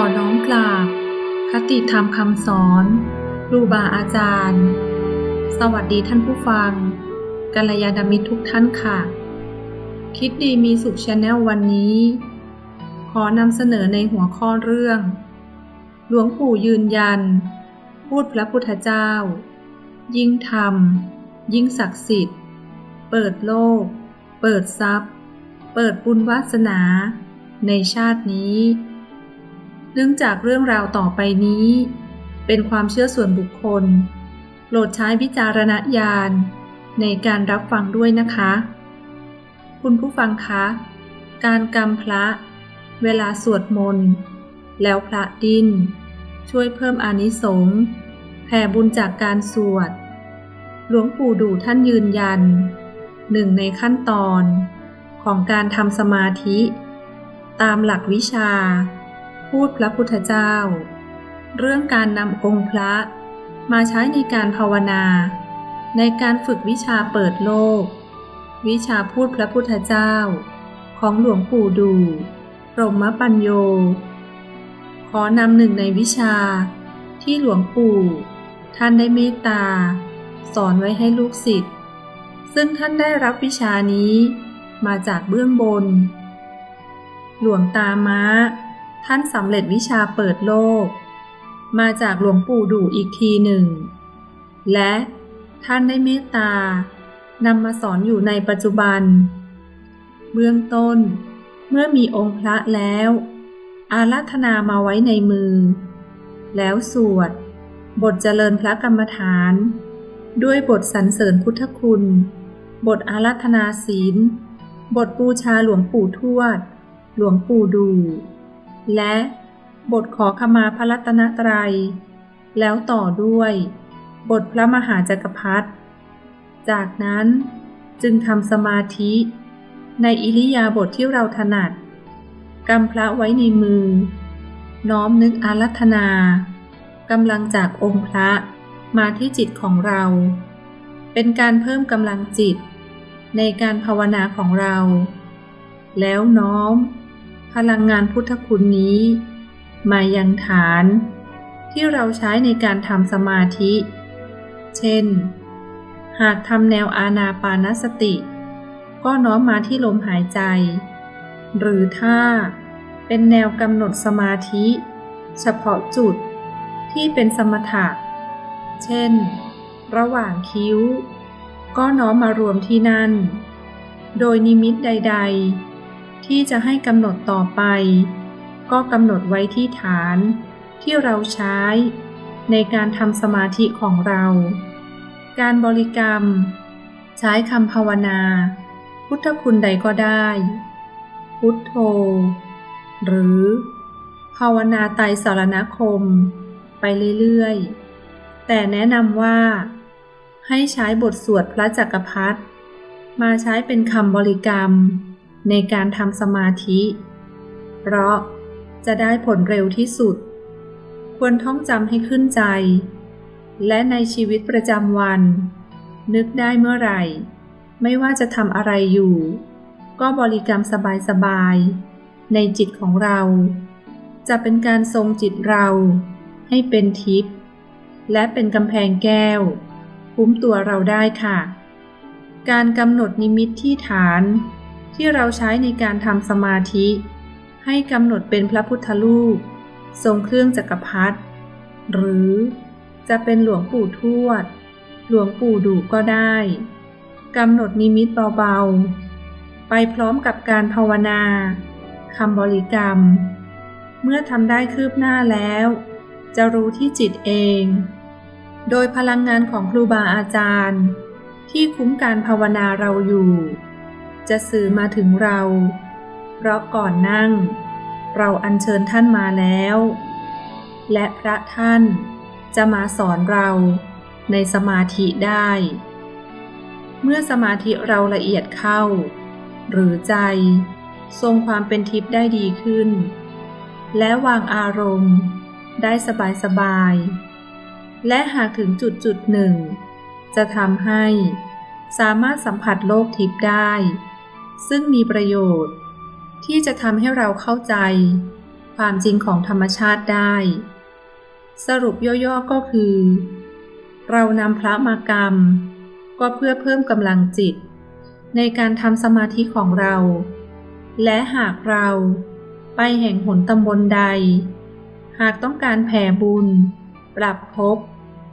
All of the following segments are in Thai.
อน้อมกราบ คติธรรมคำสอน ครูบาอาจารย์ สวัสดีท่านผู้ฟัง กัลยาณมิตรทุกท่านค่ะ คิดดีมีสุขชาแนลวันนี้ ขอนำเสนอในหัวข้อเรื่อง หลวงปู่ยืนยัน พูดพระพุทธเจ้า ยิ่งทำยิ่งศักดิ์สิทธิ์ เปิดโลก เปิดทรัพย์ เปิดบุญวาสนา ในชาตินี้ เนื่องจากเรื่องราวต่อไปนี้ เป็นความเชื่อส่วนบุคคล โปรดใช้วิจารณญาณในการรับฟังด้วยนะคะ คุณผู้ฟังคะ การกำพระ เวลาสวดมนต์ แล้วพระดิ้น ช่วยเพิ่มอานิสงส์แผ่บุญจากการสวด หลวงปู่ดูท่านยืนยัน หนึ่งในขั้นตอนของการทำสมาธิ ตามหลักวิชา พูดพระพุทธเจ้า เรื่องการนำองค์พระ มาใช้ในการภาวนา ในการฝึกวิชาเปิดโลก วิชาพูดพระพุทธเจ้า ของหลวงปู่ดูรมปัญโย ขอนำหนึ่งในวิชาที่หลวงปู่ ท่านได้เมตตา สอนไว้ให้ลูกศิษย์ซึ่งท่านได้รับวิชานี้มาจากเบื้องบน หลวงตาม้า ท่านสำเร็จวิชาเปิดโลก มาจากหลวงปู่ดูอีกทีหนึ่ง และท่านได้เมตตานำมาสอนอยู่ในปัจจุบัน เบื้องต้น เมื่อมีองค์พระแล้ว อารัธนามาไว้ในมือ แล้วสวด บทเจริญพระกรรมฐาน ด้วยบทสรรเสริญพุทธคุณ บทอารัธนาศีล บทบูชาหลวงปู่ทวด หลวงปู่ดู และบทขอขมาพระรัตนตรัย แล้วต่อด้วย บทพระมหาจักรพรรดิ จากนั้นจึงทำสมาธิ ในอิริยาบถทที่เราถนัดกำพระไว้ในมือ น้อมนึกอารัธนากำลังจากองค์พระมาที่จิตของเรา เป็นการเพิ่มกำลังจิตในการภาวนาของเรา แล้วน้อม พลังงานพุทธคุณนี้ มายังฐาน ที่เราใช้ในการทำสมาธิ เช่น หากทำแนวอาณาปานสติ ก็น้อมมาที่ลมหายใจ หรือถ้าเป็นแนวกำหนดสมาธิ เฉพาะจุดที่เป็นสมถะ เช่น ระหว่างคิ้ว ก็น้อมมารวมที่นั่น โดยนิมิตใด ๆ ที่จะให้กำหนดต่อไป ก็กำหนดไว้ที่ฐานที่เราใช้ ในการทำสมาธิของเรา การบริกรรม ใช้คำภาวนา พุทธคุณใดก็ได้ พุทโธ หรือ ภาวนาไตสารณคม ไปเรื่อยๆ แต่แนะนำว่า ให้ใช้บทสวดพระจักรพรรดิมาใช้เป็นคำบริกรรม ในการทำสมาธิ เพราะจะได้ผลเร็วที่สุด ควรท่องจำให้ขึ้นใจ และในชีวิตประจำวัน นึกได้เมื่อไหร่ ไม่ว่าจะทำอะไรอยู่ ก็บริกรรมสบายๆ ในจิตของเรา จะเป็นการทรงจิตเราให้เป็นทิพย์และเป็นกำแพงแก้ว คุ้มตัวเราได้ค่ะ การกำหนดนิมิตที่ฐาน ที่เราใช้ในการทำสมาธิ ให้กำหนดเป็นพระพุทธรูป ทรงเครื่องจักรพรรดิหรือจะเป็นหลวงปู่ทวด หลวงปู่ดูก็ได้กำหนดนิมิตเบาๆ ไปพร้อมกับการภาวนาคำบริกรรม เมื่อทำได้คืบหน้าแล้ว จะรู้ที่จิตเอง โดยพลังงานของครูบาอาจารย์ ที่คุ้มการภาวนาเราอยู่ จะสื่อมาถึงเรา เพราะก่อนนั่ง เราอัญเชิญท่านมาแล้ว และพระท่านจะมาสอนเราในสมาธิได้ เมื่อสมาธิเราละเอียดเข้า หรือใจ ทรงความเป็นทิพย์ได้ดีขึ้น และวางอารมณ์ได้สบายสบาย และหากถึงจุดจุดหนึ่ง จะทำให้สามารถสัมผัสโลกทิพย์ได้ ซึ่งมีประโยชน์ ที่จะทำให้เราเข้าใจ ความจริงของธรรมชาติได้ สรุปย่อๆก็คือ เรานำพระมากรรม ก็เพื่อเพิ่มกำลังจิต ในการทำสมาธิของเรา และหากเราไปแห่งหนตำบลใด หากต้องการแผ่บุญ ปรับภพ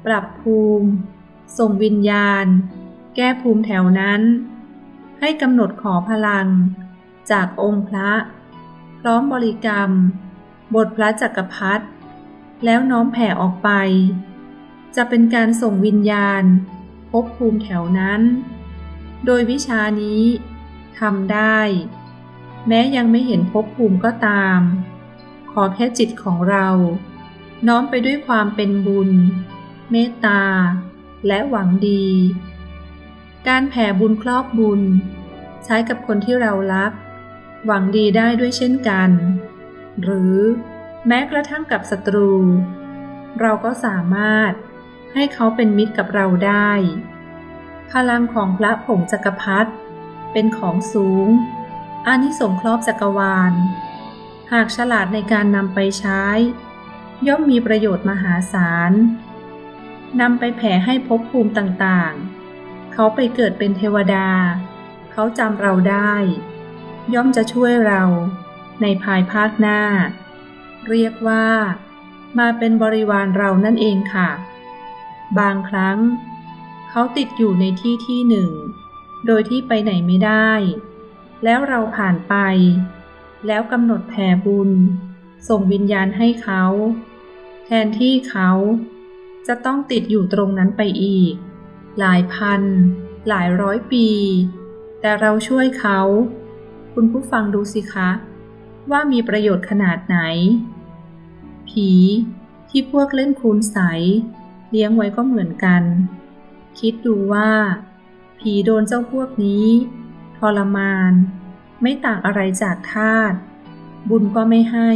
ปรับภูมิ ส่งวิญญาณ แก้ภูมิแถวนั้น ให้กำหนดขอพลัง จากองค์พระ พร้อมบริกรรม บทพระจักรพรรดิแล้วน้อมแผ่ออกไป จะเป็นการส่งวิญญาณ พบภูมิแถวนั้น โดยวิชานี้ทำได้ แม้ยังไม่เห็นภพภูมิก็ตาม ขอแค่จิตของเรา น้อมไปด้วยความเป็นบุญ เมตตา และหวังดี การแผ่บุญครอบบุญ ใช้กับคนที่เรารัก หวังดีได้ด้วยเช่นกัน หรือแม้กระทั่งกับศัตรู เราก็สามารถให้เขาเป็นมิตรกับเราได้ พลังของพระผงจักรพรรดิเป็นของสูงอานิสงส์ครอบจักรวาล หากฉลาดในการนำไปใช้ ย่อมมีประโยชน์มหาศาลนำไปแผ่ให้ภพภูมิต่างๆ เขาไปเกิดเป็นเทวดา เขาจำเราได้ ย่อมจะช่วยเราในภายภาคหน้า เรียกว่า มาเป็นบริวารเรานั่นเองค่ะ บางครั้ง เขาติดอยู่ในที่ที่หนึ่ง โดยที่ไปไหนไม่ได้ แล้วเราผ่านไป แล้วกำหนดแผ่บุญ ส่งวิญญาณให้เขา แทนที่เขาจะต้องติดอยู่ตรงนั้นไปอีก หลายพัน หลายร้อยปี แต่เราช่วยเขา คุณผู้ฟังดูสิคะ ว่ามีประโยชน์ขนาดไหน ผี ที่พวกเล่นคูณใส เลี้ยงไว้ก็เหมือนกัน คิดดูว่า ผีโดนเจ้าพวกนี้ทรมาน ไม่ต่างอะไรจากทาสบุญก็ไม่ให้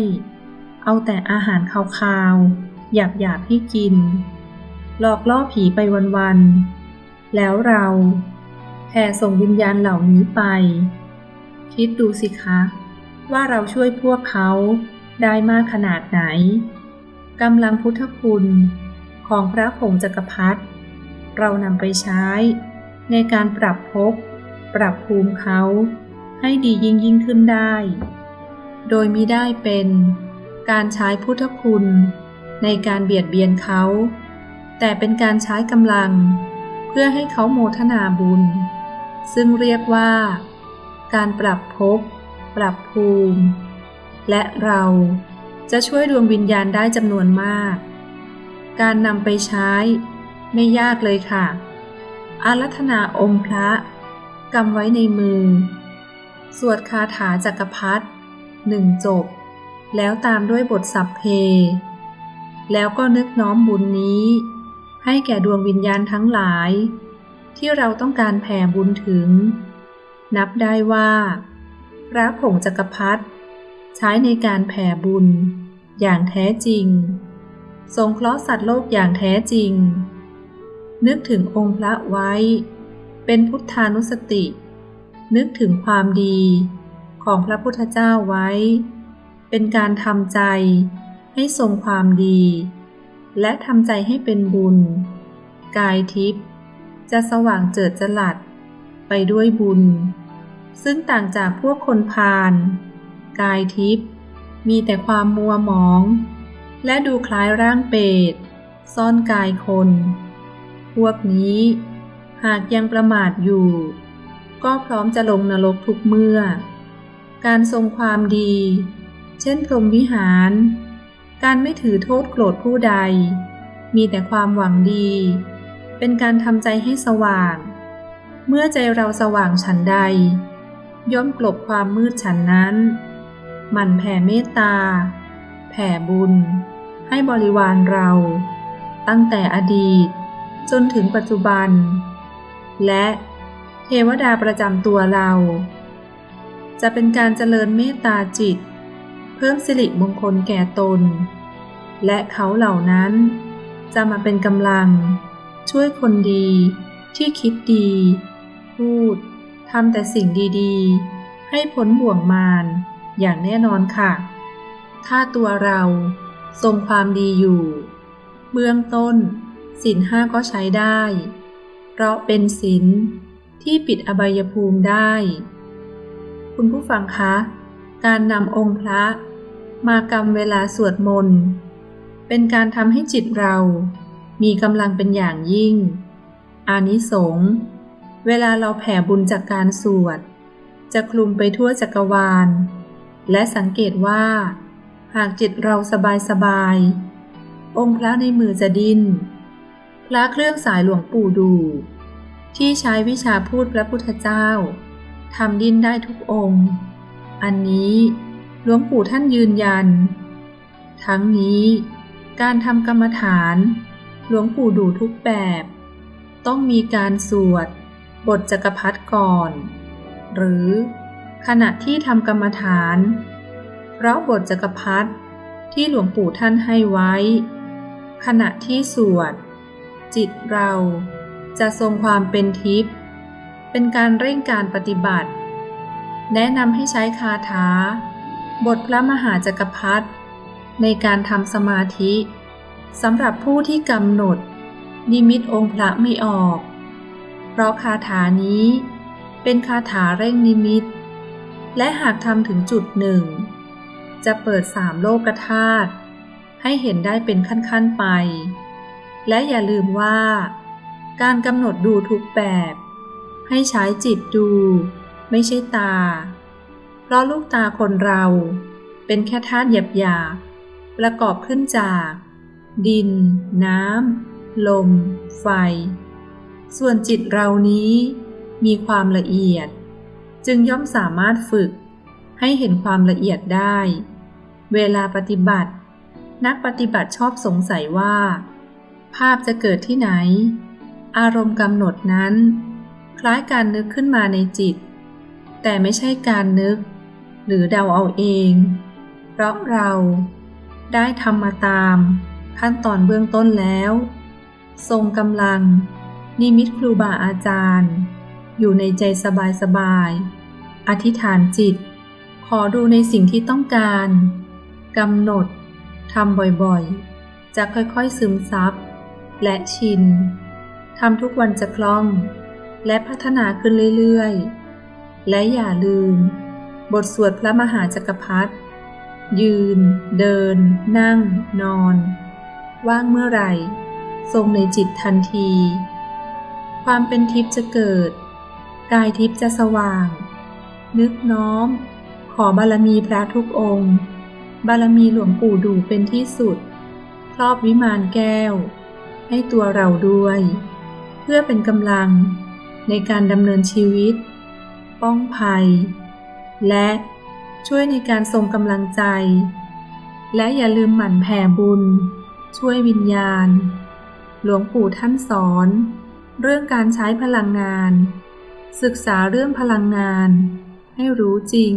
เอาแต่อาหารคาวๆหยาบๆให้กิน หลอกล่อผีไปวันๆ แล้วเราแผ่ส่งวิญญาณเหล่านี้ไป คิดดูสิคะ ว่าเราช่วยพวกเขาได้มากขนาดไหนกำลังพุทธคุณของพระผงจักรพรรดิเรานำไปใช้ ในการปรับภพปรับภูมิเขาให้ดียิ่งยิ่งขึ้นได้ โดยมิได้เป็นการใช้พุทธคุณในการเบียดเบียนเขา แต่เป็นการใช้กำลัง เพื่อให้เขาโมทนาบุญ ซึ่งเรียกว่า การปรับภพปรับภูมิ และเราจะช่วยดวงวิญญาณได้จำนวนมาก การนำไปใช้ ไม่ยากเลยค่ะ อารัธนาองค์พระกำไว้ในมือ สวดคาถาจักรพรรดิหนึ่งจบ แล้วตามด้วยบทสัพเพ แล้วก็นึกน้อมบุญนี้ ให้แก่ดวงวิญญาณทั้งหลาย ที่เราต้องการแผ่บุญถึง นับได้ว่า พระผงจักรพรรดิใช้ในการแผ่บุญ อย่างแท้จริง ทรงเคราะห์สัตว์โลกอย่างแท้จริง นึกถึงองค์พระไว้ เป็นพุทธานุสติ นึกถึงความดีของพระพุทธเจ้าไว้ เป็นการทำใจให้ทรงความดี และทำใจให้เป็นบุญ กายทิพย์จะสว่างเจิดจลัด ไปด้วยบุญ ซึ่งต่างจากพวกคนพาลกายทิพย์มีแต่ความมัวหมอง และดูคล้ายร่างเปรตซ่อนกายคน พวกนี้หากยังประมาทอยู่ ก็พร้อมจะลงนรกทุกเมื่อ การทรงความดี เช่นพรหมวิหาร การไม่ถือโทษโกรธผู้ใด มีแต่ความหวังดี เป็นการทำใจให้สว่าง เมื่อใจเราสว่างฉันใด ย่อมกลบความมืดฉันนั้นหมั่นแผ่เมตตา แผ่บุญ ให้บริวารเรา ตั้งแต่อดีต จนถึงปัจจุบัน และเทวดาประจำตัวเรา จะเป็นการเจริญเมตตาจิต เพิ่มสิริมงคลแก่ตน และเขาเหล่านั้น จะมาเป็นกำลัง ช่วยคนดีที่คิดดี พูดทำแต่สิ่งดีๆ ให้พ้นบ่วงมารอย่างแน่นอนค่ะ ถ้าตัวเราทรงความดีอยู่ เบื้องต้นศีลห้าก็ใช้ได้ เพราะเป็นศีลที่ปิดอบายภูมิได้ คุณผู้ฟังคะ การนำองค์พระ มากำเวลาสวดมนต์ เป็นการทำให้จิตเรา มีกำลังเป็นอย่างยิ่ง อานิสงส์เวลาเราแผ่บุญจากการสวด จะคลุมไปทั่วจักรวาล และสังเกตว่า หากจิตเราสบายสบาย องค์พระในมือจะดิ้น พระเครื่องสายหลวงปู่ดู ที่ใช้วิชาพูดพระพุทธเจ้าทำดิ้นได้ทุกองค์ อันนี้ ลวงปู่ท่านยืนยัน ทั้งนี้ การทำกรรมฐาน หลวงปู่ดูทุกแบบ ต้องมีการสวด บทจักรพรรดิก่อน หรือขณะที่ทำกรรมฐาน เพราะบทจักรพรรดิที่หลวงปู่ท่านให้ไว้ ขณะที่สวด จิตเราจะทรงความเป็นทิพย์เป็นการเร่งการปฏิบัติ แนะนำให้ใช้คาถา บทพระมหาจักรพรรดิในการทำสมาธิสำหรับผู้ที่กำหนด นิมิตองค์พระไม่ออก เพราะคาถานี้เป็นคาถาเร่งนิมิต และหากทำถึงจุดหนึ่ง จะเปิดสามโลกธาตุให้เห็นได้เป็นขั้นๆไป และอย่าลืมว่า การกำหนดดูทุกแบบ ให้ใช้จิตดู ไม่ใช่ตา เพราะลูกตาคนเรา เป็นแค่ธาตุหยาบๆประกอบขึ้นจาก ดิน น้ำ ลม ไฟ ส่วนจิตเรานี้มีความละเอียด จึงย่อมสามารถฝึกให้เห็นความละเอียดได้ เวลาปฏิบัติ นักปฏิบัติชอบสงสัยว่า ภาพจะเกิดที่ไหน อารมณ์กำหนดนั้น คล้ายการนึกขึ้นมาในจิต แต่ไม่ใช่การนึก หรือเดาเอาเอง เพราะเราได้ทำมาตามขั้นตอนเบื้องต้นแล้ว ทรงกำลัง นิมิตครูบาอาจารย์ อยู่ในใจสบายๆ อธิษฐานจิต ขอดูในสิ่งที่ต้องการกำหนดทำบ่อยๆ จะค่อยๆซึมซับ และชินทำทุกวันจะคล่อง และพัฒนาขึ้นเรื่อยๆ และอย่าลืม บทสวดพระมหาจักรพรรดิยืน เดิน นั่ง นอน ว่างเมื่อไหร่ ทรงในจิตทันที ความเป็นทิพย์จะเกิด กายทิพย์จะสว่าง นึกน้อม ขอบารมีพระทุกองค์ บารมีหลวงปู่ดูเป็นที่สุด ครอบวิมานแก้ว ให้ตัวเราด้วย เพื่อเป็นกำลังในการดำเนินชีวิต ป้องภัย และช่วยในการทรงกำลังใจ และอย่าลืมหมั่นแผ่บุญ ช่วยวิญญาณ หลวงปู่ท่านสอน เรื่องการใช้พลังงาน ศึกษาเรื่องพลังงาน ให้รู้จริง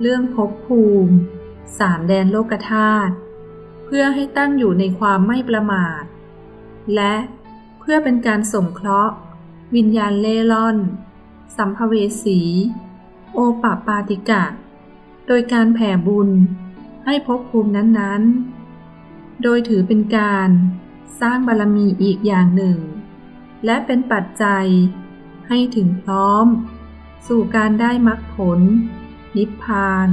เรื่องภพภูมิสามแดนโลกธาตุเพื่อให้ตั้งอยู่ในความไม่ประมาท และเพื่อเป็นการส่งเคราะห์ วิญญาณเล่ร่อน สัมภเวสี โอปปาติกะ โดยการแผ่บุญให้ภพภูมินั้นๆ โดยถือเป็นการสร้างบารมีอีกอย่างหนึ่ง และเป็นปัจจัยให้ถึงพร้อม สู่การได้มรรคผล นิพพาน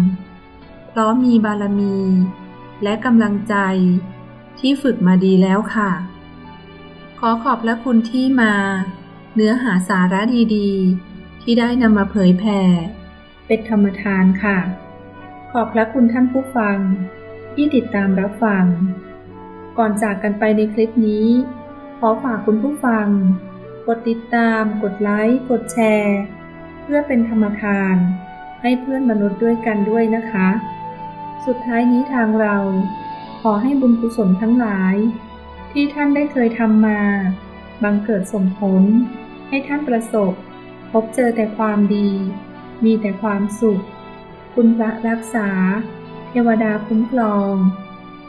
เพราะมีบารมี และกำลังใจที่ฝึกมาดีแล้วค่ะ ขอขอบพระคุณที่มา เนื้อหาสาระดีๆ ที่ได้นำมาเผยแผ่ เป็นธรรมทานค่ะ ขอบพระคุณท่านผู้ฟัง ที่ติดตามรับฟัง ก่อนจากกันไปในคลิปนี้ ขอฝากคุณผู้ฟัง กดติดตาม กดไลค์ กดแชร์ เพื่อเป็นธรรมทาน ให้เพื่อนมนุษย์ด้วยกันด้วยนะคะ สุดท้ายนี้ทางเรา ขอให้บุญกุศลทั้งหลาย ที่ท่านได้เคยทำมา บังเกิดส่งผล ให้ท่านประสบ พบเจอแต่ความดี มีแต่ความสุข คุณพระรักษา เทวดาคุ้มครอง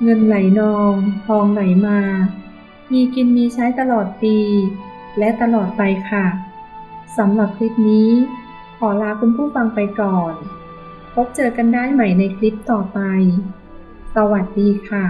เงินไหลนอง ทองไหลมา มีกินมีใช้ตลอดปี และตลอดไปค่ะ สำหรับคลิปนี้ ขอลาคุณผู้ฟังไปก่อน พบเจอกันได้ใหม่ในคลิปต่อไป สวัสดีค่ะ